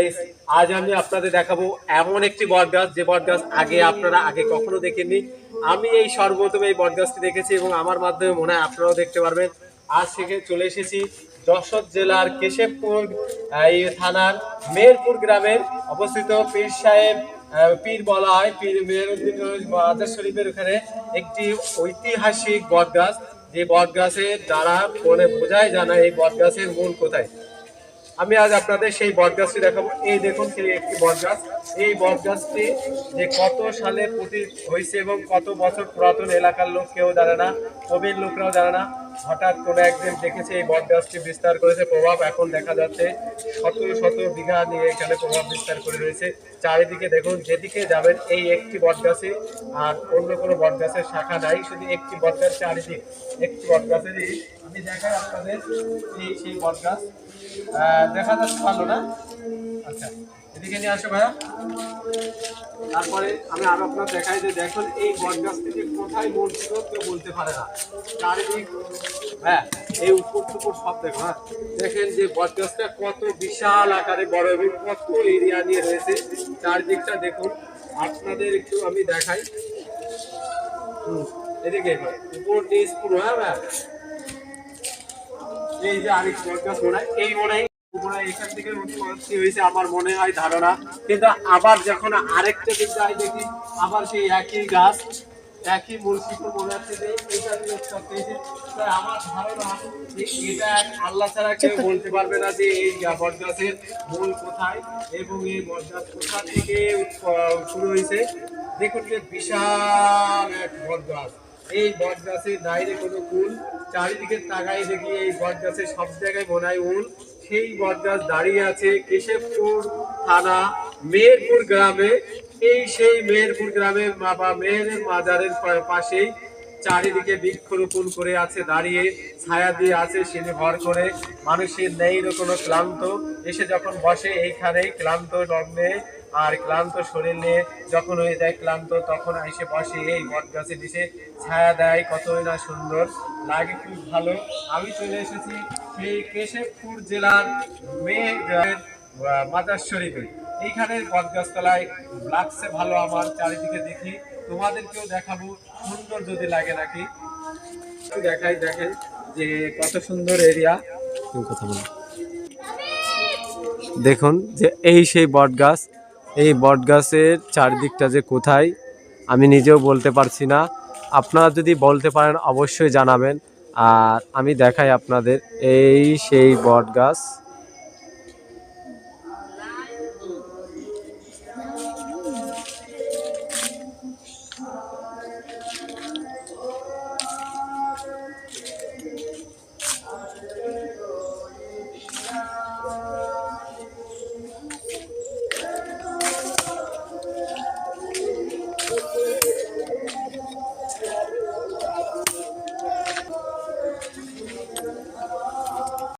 Guys আজ আমি আপনাদের দেখাবো এমন একটি বটগাছ, যে বটগাছ আগে আপনারা আগে কখনো দেখেননি। আমি এই সর্বপ্রথম এই বটগাছটি দেখেছি এবং আমার মাধ্যমে মনে হয় আপনারাও দেখতে পারবেন। আজ থেকে চলে এসেছি যশোর জেলার কেশবপুর এই থানার মেহেরপুর গ্রামের অবস্থিত পীর সাহেব পীর বলা হয়, পীর মেহেরুদ্দিন মাজার শরীফের ওখানে একটি ঐতিহাসিক বটগাছ। যে বটগাছের দ্বারা মানে বোঝাই জানা এই বটগাছের মূল কোথায়। আমি আজ আপনাদের সেই বটগাছটি দেখাবো। এই দেখুন সেই একটি বটগাছ। এই বটগাছটি যে কত সালে প্রতি হয়েছে এবং কত বছর পুরাতন এলাকার লোক কেউ জানে না, কবির লোকরাও জানে না। হঠাৎ কোনো একদিন দেখেছে, এই বটগাছটি বিস্তার করেছে, প্রভাব এখন দেখা যাচ্ছে। শত শত বিঘা নিয়ে এখানে প্রভাব বিস্তার করে রয়েছে। চারিদিকে দেখুন, যেদিকে যাবেন এই একটি বটগাছে আর অন্য কোনো বটগাছের শাখা নাই, শুধু একটি বটগাছ চারিদিক। একটি বটগাছেরই আমি দেখাই আপনাদের এই সেই বটগাছ দেখা যাচ্ছে ভালো না? আচ্ছা এদিকে নিয়ে আসো ভাইয়া তারপরে আমি আরও আপনার দেখাই যে দেখুন এই বটগাছ থেকে কোথায় মূল কেউ বলতে পারে না চারিদিক হ্যাঁ এই উপর টুকুর সব দেখো হ্যাঁ দেখেন যে বটগাছটা কত বিশাল আকারে বড় এবং কত এরিয়া নিয়ে রয়েছে চারদিকটা দেখুন আপনাদের একটু আমি দেখাই হুম, এদিকে। উপর নিচ পুরো হ্যাঁ ভাইয়া? এই যে আরেক বটগাছ মনে হয় এই মনে হয় এখান থেকে হয়েছে আমার মনে হয় ধারণা। কিন্তু আবার যখন আরেকটা দিক যাই দেখি আবার সেই একই গাছ একই মূল মনে হচ্ছে যে এটা তাই আমার ধারণা এটা আল্লাহ ছাড়া কেউ বলতে পারবে না যে এই বটগাছের মূল কোথায় এবং এই বটগাছ কোথা থেকে শুরু হয়েছে। দেখুন যে বিশাল এক বটগাছ এই বট গাছের বাইরে কোনো কুল চারিদিকে তাকাই দেখি এই বট গাছের সব জায়গায় হয় উল। সেই বট গাছ দাঁড়িয়ে আছে কেশবপুর থানা, মেহেরপুর গ্রামে। এই সেই মেহেরপুর গ্রামের মা- বা মেহেরের মাজারের পাশেই চারিদিকে বৃক্ষরোপণ করে আছে, দাঁড়িয়ে ছায়া দিয়ে আছে সেনে ভর করে। মানুষের নেই কোনো ক্লান্ত। এসে যখন বসে এইখানেই ক্লান্ত লগ্নে আর ক্লান্ত শরীর নিয়ে যখন হয়ে যায় ক্লান্ত, তখন এসে বসে, এই বট গাছে এসে ছায়া দেয়, কতই না সুন্দর, লাগে খুব ভালো। আমি চলে এসেছি সেই কেশবপুর জেলার মেয়ে মাজার শরীফে এইখানে বটগাছতলায় লাগছে ভালো আমার, চারিদিকে দেখি। তোমাদেরকেও দেখাবো, সুন্দর যদি লাগে নাকি। দেখাই দেখেন যে কত সুন্দর এরিয়া কথা দেখুন যে এই সেই বট গাছ এই বট গাছের চারদিকটা যে কোথায়, আমি নিজেও বলতে পারছি না। আপনারা যদি বলতে পারেন, অবশ্যই জানাবেন। আর আমি দেখাই আপনাদের এই সেই বট গাছ